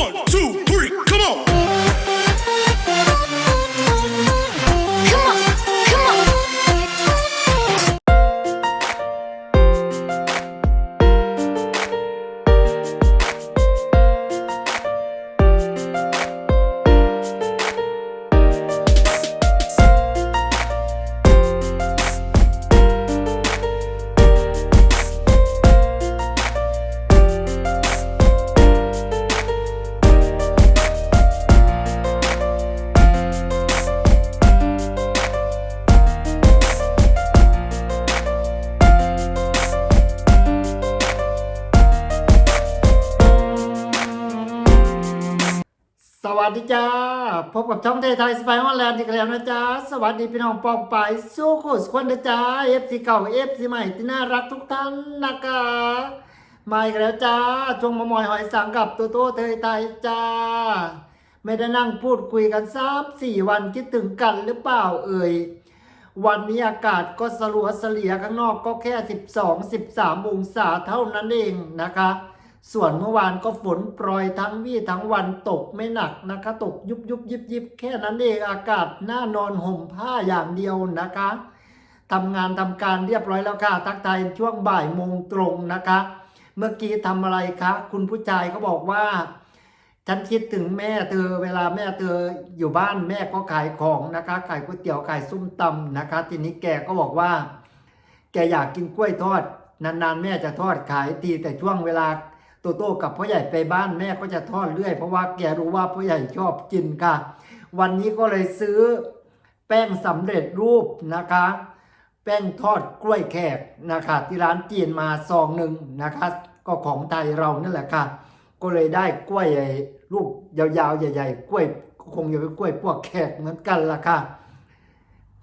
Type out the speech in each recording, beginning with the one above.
One, two, สวัสดีจ้า พบกับช่องไทยไทยสไปฮอลแลนด์อีกแล้วนะจ๊ะสวัสดีพี่น้องปองไปสู้คู่สุขคนนะจ๊ะเอฟซีเก่าเอฟซีใหม่ที่น่ารักทุกท่านนะคะมาอีกแล้วจ้าช่วงมามอยหอยสังกับตัวโตเทยไทยจ้า ไม่ได้นั่งพูดคุยกันสามสี่วันคิดถึงกันหรือเปล่าเอ่ยวันนี้อากาศก็สลัวเสลียข้างนอกก็แค่ 12 13 องศาเท่านั้นเองนะคะ ส่วนเมื่อวานก็ฝนโปรยทั้งวี่ทั้งวันตกไม่หนักนะคะตกยุบยุบยิบยิบแค่นั้นเองอากาศน่านอนห่มผ้าอย่างเดียวนะคะทำงานทำการเรียบร้อยแล้วค่ะ ทักทายช่วงบ่ายโมงตรงนะคะ เมื่อกี้ทำอะไรคะคุณผู้ชายก็บอกว่า ฉันคิดถึงแม่เธอเวลาแม่เธออยู่บ้านแม่ก็ขายของนะคะขายก๋วยเตี๋ยวขายส้มตำนะคะ ทีนี้แกก็บอกว่า แกอยากกินกล้วยทอด นานๆ แม่จะทอดขายทีแต่ช่วงเวลา โตโต้กับพ่อใหญ่ไปบ้านแม่ก็จะทอดเรื่อย เพราะว่าแกรู้ว่าพ่อใหญ่ชอบกินค่ะ วันนี้ก็เลยซื้อแป้งสำเร็จรูปนะคะ แป้งทอดกล้วยแขกนะคะที่ร้านจีนมาซองหนึ่งนะคะ ก็ของไทยเรานั่นแหละค่ะ ก็เลยได้กล้วยไอ้ลูกยาวๆใหญ่ ๆ กล้วยคงจะเป็นกล้วยพวกแขกเหมือนกันล่ะค่ะ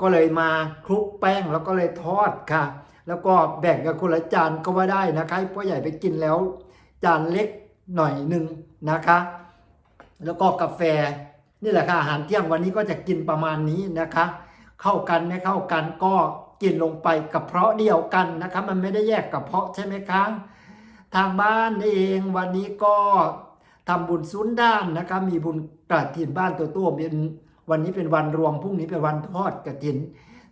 ก็เลยมาคลุกแป้งแล้วก็เลยทอดค่ะ แล้วก็แบ่งกับคนละจานก็ว่าได้นะคะพ่อใหญ่ไปกินแล้ว จานเล็กหน่อยหนึ่งนะคะ แล้วก็กาแฟนี่แหละค่ะอาหารเที่ยงวันนี้ก็จะกินประมาณนี้นะคะ เข้ากันไม่เข้ากันก็กินลงไปกับเพาะเดียวกันนะคะ มันไม่ได้แยกกับเพาะใช่ไหมคะทางบ้านเองวันนี้ก็ทำบุญซุ้นด้านนะคะมีบุญกระถินบ้านตัวตัวเป็นวันนี้เป็นวันรวมพรุ่งนี้เป็นวันทอดกระถิน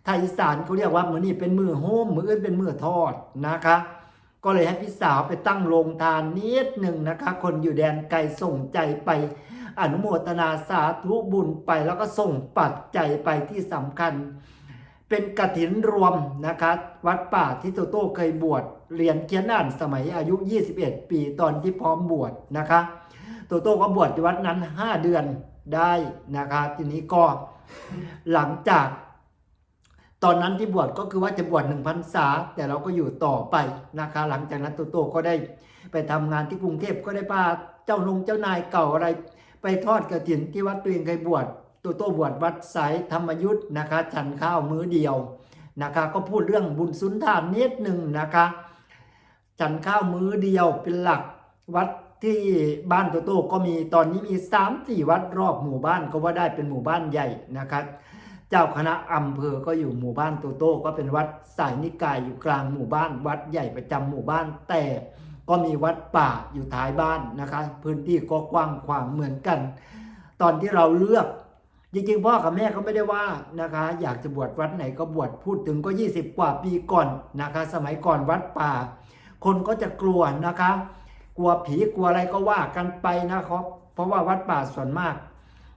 ไทยอีสานเขาเรียกว่ามือนี้เป็นมือโฮมมืออื่นเป็นมือทอดนะคะ ก็เลยให้พี่สาวไปตั้งโรงทานนิดหนึ่งนะคะ คนอยู่แดนไกลส่งใจไป อนุโมทนาสาธุบุญไปแล้วก็ส่งปัจจัยไปที่สำคัญ เป็นกฐินรวมนะคะ วัดป่าที่โตโต้เคยบวชเรียนเขียนอ่านสมัยอายุ 21 ปีตอนที่พร้อมบวชนะคะ โตโต้ก็บวชที่วัดนั้น 5 เดือนได้นะคะ ทีนี้ก็หลังจาก ตอนนั้นที่บวชก็คือว่าจะบวชหนึ่งพรรษา แต่เราก็อยู่ต่อไปนะคะ หลังจากนั้นโตโต้ก็ได้ไปทำงานที่กรุงเทพก็ได้พาเจ้านงเจ้านายเก่าอะไร ไปทอดกระถินที่วัดตัวเองเคยบวชโตโต้บวชวัดสายธรรมยุทธ์นะคะ ฉันข้าวมื้อเดียวนะคะ ก็พูดเรื่องบุญสุนทานนิดหนึ่งนะคะ ฉันข้าวมื้อเดียวเป็นหลักวัดที่บ้านโตโต้ก็มีตอนนี้มี3ามสี่วัดรอบหมู่บ้านก็ว่าได้เป็นหมู่บ้านใหญ่นะคะ เจ้าคณะอำเภอก็อยู่หมู่บ้านโตโต้ก็เป็นวัดสายนิกายอยู่กลางหมู่บ้าน วัดใหญ่ประจำหมู่บ้าน แต่ก็มีวัดป่าอยู่ท้ายบ้านนะคะ พื้นที่ก็กว้างขวางเหมือนกัน ตอนที่เราเลือกจริงๆพ่อกับแม่ก็ไม่ได้ว่านะคะ อยากจะบวชวัดไหนก็บวชพูดถึงก็ 20 กว่าปีก่อนนะคะ สมัยก่อนวัดป่า คนก็จะกลัวนะคะ กลัวผีกลัวอะไรก็ว่ากันไปนะครับเพราะว่าวัดป่าส่วนมาก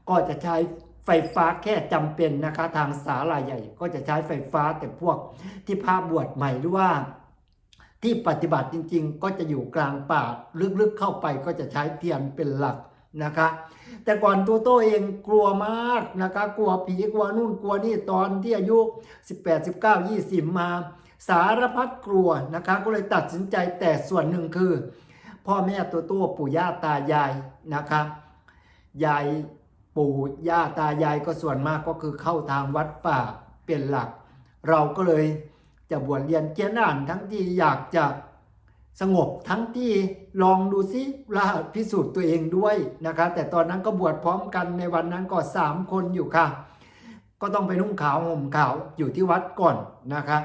ก็จะใช้ ไฟฟ้าแค่จำเป็นนะคะ ทางสาลาใหญ่ก็จะใช้ไฟฟ้าแต่พวกที่พาพบวชใหม่หรือว่าที่ปฏิบัติจริงๆ ก็จะอยู่กลางป่าลึกๆเข้าไปก็จะใช้เทียนเป็นหลักนะคะ แต่ก่อนตัวโตเองกลัวมากนะคะ กลัวผีกลัวนู่นกลัวนี่ตอนที่อายุ 18 19 20 มา สารพัดกลัวนะคะ ก็เลยตัดสินใจแต่ส่วนหนึ่งคือ พ่อแม่ตัวโตปู่ย่าตายายนะคะยาย ปู่ย่าตายายก็ส่วนมากก็คือเข้าทางวัดป่าเป็นหลัก เราก็เลยจะบวชเรียนเกียนอ่านทั้งที่อยากจะสงบทั้งที่ลองดูซิลาพิสูจน์ตัวเองด้วยนะคะ แต่ตอนนั้นก็บวชพร้อมกันในวันนั้นก็สามคนอยู่ค่ะ ก็ต้องไปนุ่งขาวห่มขาวอยู่ที่วัดก่อนนะคะ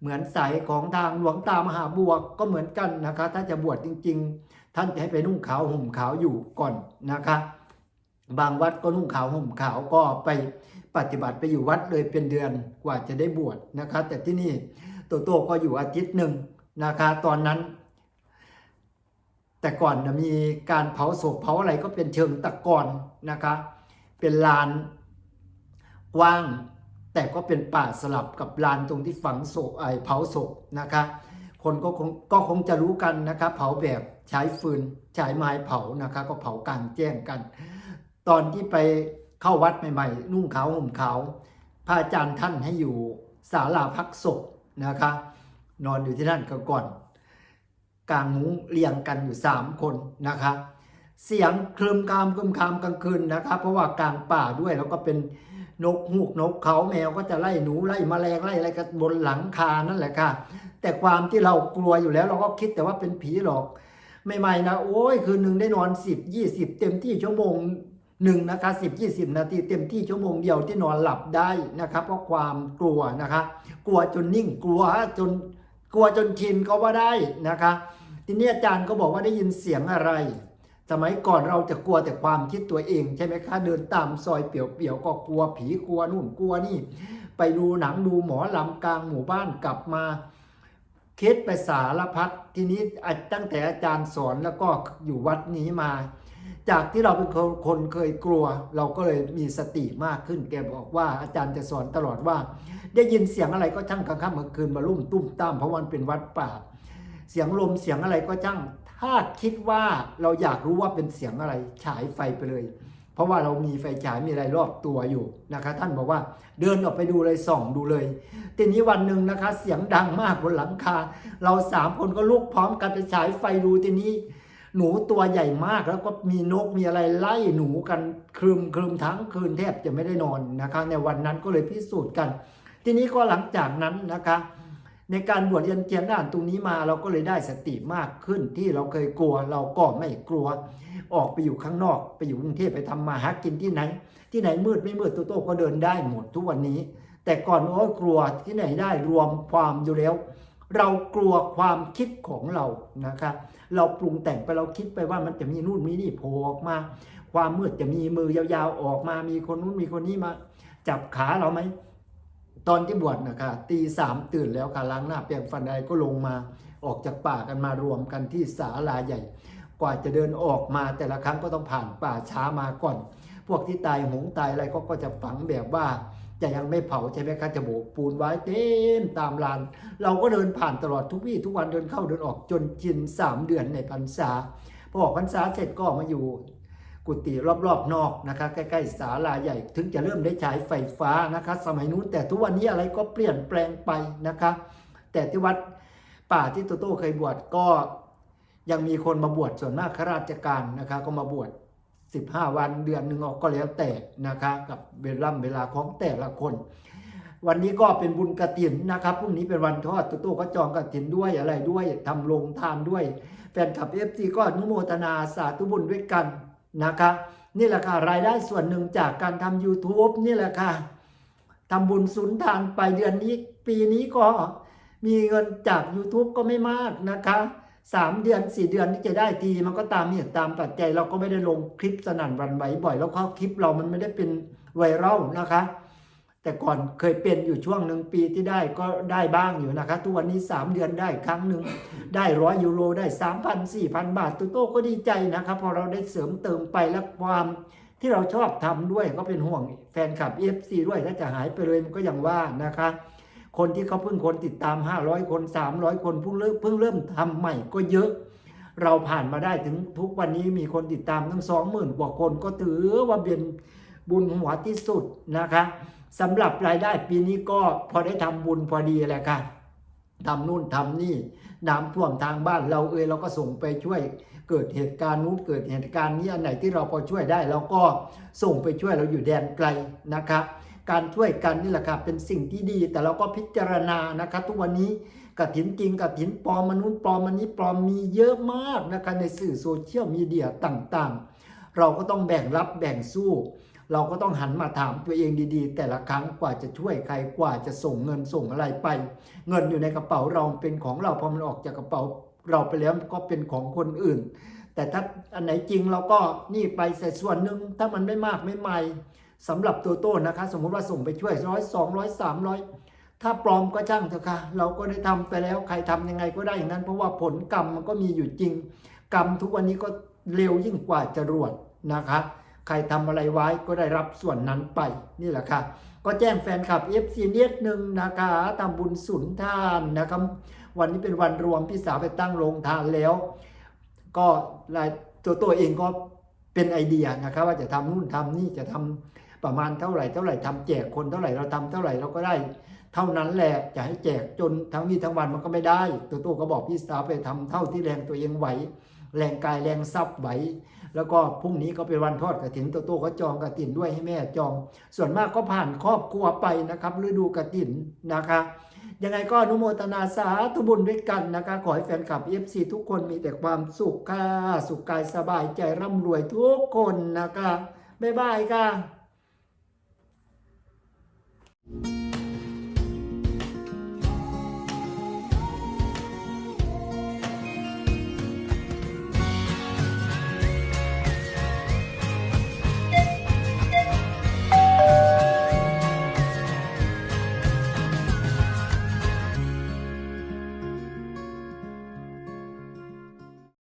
เหมือนสายของทางหลวงตามหาบัวก็เหมือนกันนะคะ ถ้าจะบวชจริง ๆ ท่านจะให้ไปนุ่งขาวห่มขาวอยู่ก่อนนะคะ บางวัดก็นุ่งขาวห่มขาวก็ไปปฏิบัติไปอยู่วัดเลยเป็นเดือนกว่าจะได้บวชนะคะแต่ที่นี่โตโต้ก็อยู่อาทิตย์หนึ่งนะคะตอนนั้น แต่ก่อนนะมีการเผาศพเผาอะไรก็เป็นเชิงตะกอนนะคะเป็นลานกว้าง แต่ก็เป็นป่าสลับกับลานตรงที่ฝังศพไอเผาศพนะคะคนก็คงก็คงจะรู้กันนะคะเผาแบบใช้ฟืนใช้ไม้เผานะคะก็เผากลางแจ้งกัน ตอนที่ไปเข้าวัดใหม่ๆ นุ่งขาวห่มขาวพระอาจารย์ท่านให้อยู่ศาลาพักศพนะคะ นอนอยู่ที่นั่นก็ก่อน กลางมุ้งเรียงกันอยู่สามคนนะคะ เสียงคลืมคามคลืมคามกลางคืนนะคะ เพราะว่ากลางป่าด้วยแล้วก็เป็นนกฮูกนกเขาแมวก็จะไล่หนูไล่แมลงไล่อะไรกันบนหลังคานั่นแหละค่ะ แต่ความที่เรากลัวอยู่แล้วเราก็คิดแต่ว่าเป็นผีหรอกใหม่ๆนะโอ้ยคืนหนึ่งได้นอนสิบยี่สิบเต็มที่ชั่วโมง หนึ่งนะคะสิบยี่สิบนาทีเต็มที่ชั่วโมงเดียวที่นอนหลับได้นะคะเพราะความกลัวนะคะ กลัวจนนิ่งกลัวจนกลัวจนชินก็ว่าได้นะคะ ทีนี้อาจารย์ก็บอกว่าได้ยินเสียงอะไร สมัยก่อนเราจะกลัวแต่ความคิดตัวเองใช่ไหมคะเดินตามซอยเปี่ยวๆก็กลัวผีกลัวนู่นกลัวนี่ ไปดูหนังดูหมอลำกลางหมู่บ้านกลับมาคิดไปสารพัดทีนี้ตั้งแต่อาจารย์สอนแล้วก็อยู่วัดนี้มา จากที่เราเป็นคนคนเคยกลัว เราก็เลยมีสติมากขึ้น แกบอกว่าอาจารย์จะสอนตลอดว่า ได้ยินเสียงอะไรก็ช่างกลางค่ำกลางคืนมาลุ่มตุ้มตามเพราะวันเป็นวัดป่า เสียงลมเสียงอะไรก็ช่าง ถ้าคิดว่าเราอยากรู้ว่าเป็นเสียงอะไรฉายไฟไปเลย เพราะว่าเรามีไฟฉายมีอะไรรอบตัวอยู่นะคะ ท่านบอกว่าเดินออกไปดูเลยส่องดูเลยทีนี้วันหนึ่งนะคะ เสียงดังมากบนหลังคา เราสามคนก็ลุกพร้อมกันไปฉายไฟดูทีนี้ หนูตัวใหญ่มากแล้วก็มีนกมีอะไรไล่หนูกันคลึมคลึมทั้งคืนแทบจะไม่ได้นอนนะคะ ในวันนั้นก็เลยพิสูจน์กัน ทีนี้ก็หลังจากนั้นนะคะ ในการบวชเรียนเจียนด้านตรงนี้มาเราก็เลยได้สติมากขึ้นที่เราเคยกลัว เราก็ไม่กลัว ออกไปอยู่ข้างนอก ไปอยู่กรุงเทพไปทำมาหากินที่ไหน ที่ไหนมืดไม่มืดตัวโตก็เดินได้หมดทุกวันนี้ แต่ก่อนโอ้ยกลัวที่ไหนได้รวมความอยู่แล้ว เรากลัวความคิดของเรานะคะเราปรุงแต่งไปเราคิดไปว่ามันจะมีนู่นมีนี่โผล่ออกมา ความมืดจะมีมือยาวๆออกมา มีคนนู้นมีคนนี้มา จับขาเราไหมตอนที่บวชนะคะตีสามตื่นแล้วค่ะล้างหน้าเปลี่ยนฟันอะไรก็ลงมาออกจากป่ากันมารวมกันที่ศาลาใหญ่ กว่าจะเดินออกมาแต่ละครั้งก็ต้องผ่านป่าช้ามาก่อน พวกที่ตายหงตายอะไรก็ก็จะฝังแบบว่า จะยังไม่เผาใช่ไหมคะจะโบกปูนไว้เต็มตามลาน เราก็เดินผ่านตลอดทุกวี่ทุกวันเดินเข้าเดินออกจนชินสามเดือนในพรรษาพอออกพรรษาเสร็จก็มาอยู่กุฏิรอบๆนอกนะคะใกล้ๆศาลาใหญ่ถึงจะเริ่มได้ใช้ไฟฟ้านะคะ สมัยนู้นแต่ทุกวันนี้อะไรก็เปลี่ยนแปลงไปนะคะ แต่ที่วัดป่าที่โตโต้เคยบวชก็ยังมีคนมาบวชส่วนมากข้าราชการนะคะก็มาบวช 15 วันเดือนหนึ่งออกก็แล้วแต่นะคะกับเวลาเวลาของแต่ละคน วันนี้ก็เป็นบุญกระถินนะครับพรุ่งนี้เป็นวันทอดโตโต้ก็จองกระถินด้วยอะไรด้วยทำโรงทานด้วยแฟนคลับเอฟซีก็อนุโมทนาสาธุบุญด้วยกันนะคะนี่แหละค่ะรายได้ส่วนหนึ่งจากการทำ YouTube นี่แหละค่ะทำบุญสุนทานไปเดือนนี้ ปีนี้ก็มีเงินจาก YouTube ก็ไม่มากนะคะ สามเดือนสี่เดือนที่จะได้ทีมันก็ตามเหตุตามปัจจัยเราก็ไม่ได้ลงคลิปสนั่นวันไหวบ่อย แล้วก็คลิปเรามันไม่ได้เป็นไวรัลนะคะ แต่ก่อนเคยเป็นอยู่ช่วงหนึ่งปีที่ได้ก็ได้บ้างอยู่นะคะทุกวันนี้ 3 เดือนได้ครั้งหนึ่งได้ร้อยยูโรได้ 3,000 4,000 บาทตัวโต้ก็ดีใจนะครับพอเราได้เสริมเติมไปและความที่เราชอบทำด้วยก็เป็นห่วงแฟนคลับ FC ด้วยถ้าจะหายไปเลยมันก็ย่างว่านะคะ คนที่เขาเพิ่งคนติดตาม 500 คน 300 คนเพิ่งเริ่มเพิ่งเริ่มทำใหม่ก็เยอะ เราผ่านมาได้ถึงทุกวันนี้มีคนติดตามทั้ง 20,000 กว่าคนก็ถือว่าเป็นบุญหัวที่สุดนะคะสำหรับรายได้ปีนี้ก็พอได้ทำบุญพอดีแหละค่ะทำนู่นทำนี่น้ำท่วมทางบ้านเราเอยเราก็ส่งไปช่วยเกิดเหตุการณ์นู้นเกิดเหตุการณ์นี้อันไหนที่เราพอช่วยได้เราก็ส่งไปช่วยเราอยู่แดนไกลนะคะ การช่วยกันนี่แหละค่ะเป็นสิ่งที่ดี แต่เราก็พิจารณานะคะทุกวันนี้กระถินจริงกระถินปลอมมนุษย์ปลอมมันนี้ปลอมมีเยอะมากนะคะในสื่อโซเชียลมีเดียต่างๆ เราก็ต้องแบ่งรับแบ่งสู้ เราก็ต้องหันมาถามตัวเองดีๆ แต่ละครั้งกว่าจะช่วยใครกว่าจะส่งเงินส่งอะไรไป เงินอยู่ในกระเป๋าเราเป็นของเราพอมันออกจากกระเป๋าเราไปแล้วก็เป็นของคนอื่น แต่ถ้าอันไหนจริงเราก็นี่ไปใส่ส่วนหนึ่งถ้ามันไม่มากไม่ไม่ สำหรับตัวโต้นะคะ สมมุติว่าส่งไปช่วยร้อยสองร้อยสามร้อยถ้าปลอมก็ช่างเถอะค่ะ เราก็ได้ทำไปแล้วใครทำยังไงก็ได้อย่างนั้น เพราะว่าผลกรรมมันก็มีอยู่จริง กรรมทุกวันนี้ก็เร็วยิ่งกว่าจรวดนะคะ ใครทำอะไรไว้ก็ได้รับส่วนนั้นไปนี่แหละค่ะ ก็แจ้งแฟนคลับ FC เนียดหนึ่งนะคะทำบุญสุนทานนะครับวันนี้เป็นวันรวมพี่สาวไปตั้งโรงทานแล้ว ก็รายตัวตัวเองก็เป็นไอเดียนะครับว่าจะทำนู่นทำนี่จะทำ ประมาณเท่าไหร่เท่าไหร่ทำแจกคนเท่าไหร่เราทำเท่าไหร่เราก็ได้ เท่านั้นแหละจะให้แจกจนทั้งวีทั้งวันมันก็ไม่ได้ ตัวตัวก็บอกพี่สาวไปทำเท่าที่แรงตัวเองไหวแรงกายแรงทรัพย์ไหวแล้วก็พรุ่งนี้ก็เป็นวันทอดกระถินตัวตัวก็จองกระถินด้วยให้แม่จอง ส่วนมากก็ผ่านครอบครัวไปนะครับฤดูกระถินนะคะยังไงก็อนุโมทนาสาธุบุญด้วยกันนะคะ ขอให้แฟนคลับ FC ทุกคนมีแต่ความสุขค่ะ สุขกายสบายใจร่ำรวยทุกคนนะคะ บ๊ายบายค่ะ Bye.